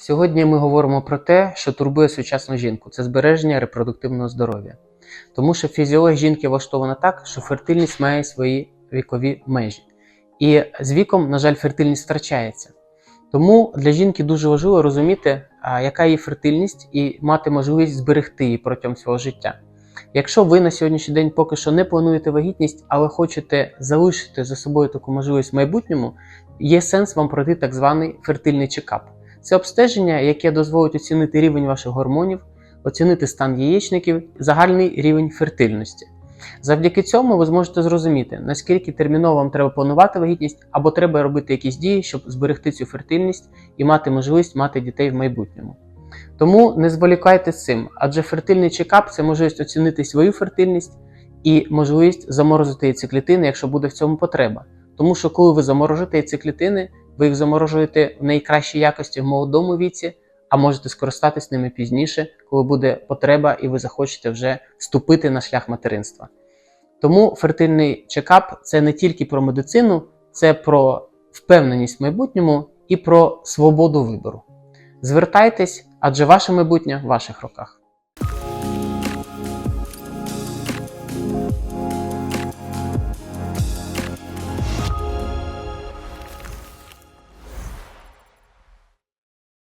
Сьогодні ми говоримо про те, що турбує сучасну жінку це збереження репродуктивного здоров'я. Тому що фізіологія жінки влаштована так, що фертильність має свої вікові межі. І з віком, на жаль, фертильність втрачається. Тому для жінки дуже важливо розуміти, яка її фертильність, і мати можливість зберегти її протягом свого життя. Якщо ви на сьогоднішній день поки що не плануєте вагітність, але хочете залишити за собою таку можливість в майбутньому, є сенс вам пройти так званий фертильний чекап. Це обстеження, яке дозволить оцінити рівень ваших гормонів, оцінити стан яєчників, загальний рівень фертильності. Завдяки цьому ви зможете зрозуміти, наскільки терміново вам треба планувати вагітність, або треба робити якісь дії, щоб зберегти цю фертильність і мати можливість мати дітей в майбутньому. Тому не зволікайте з цим, адже фертильний чекап це можливість оцінити свою фертильність і можливість заморозити яйцеклітини, якщо буде в цьому потреба. Тому що коли ви заморожуєте яйцеклітини, ви їх заморожуєте в найкращій якості в молодому віці, а можете скористатись ними пізніше, коли буде потреба, і ви захочете вже вступити на шлях материнства. Тому фертильний чекап це не тільки про медицину, це про впевненість в майбутньому і про свободу вибору. Звертайтесь, адже ваше майбутнє в ваших руках.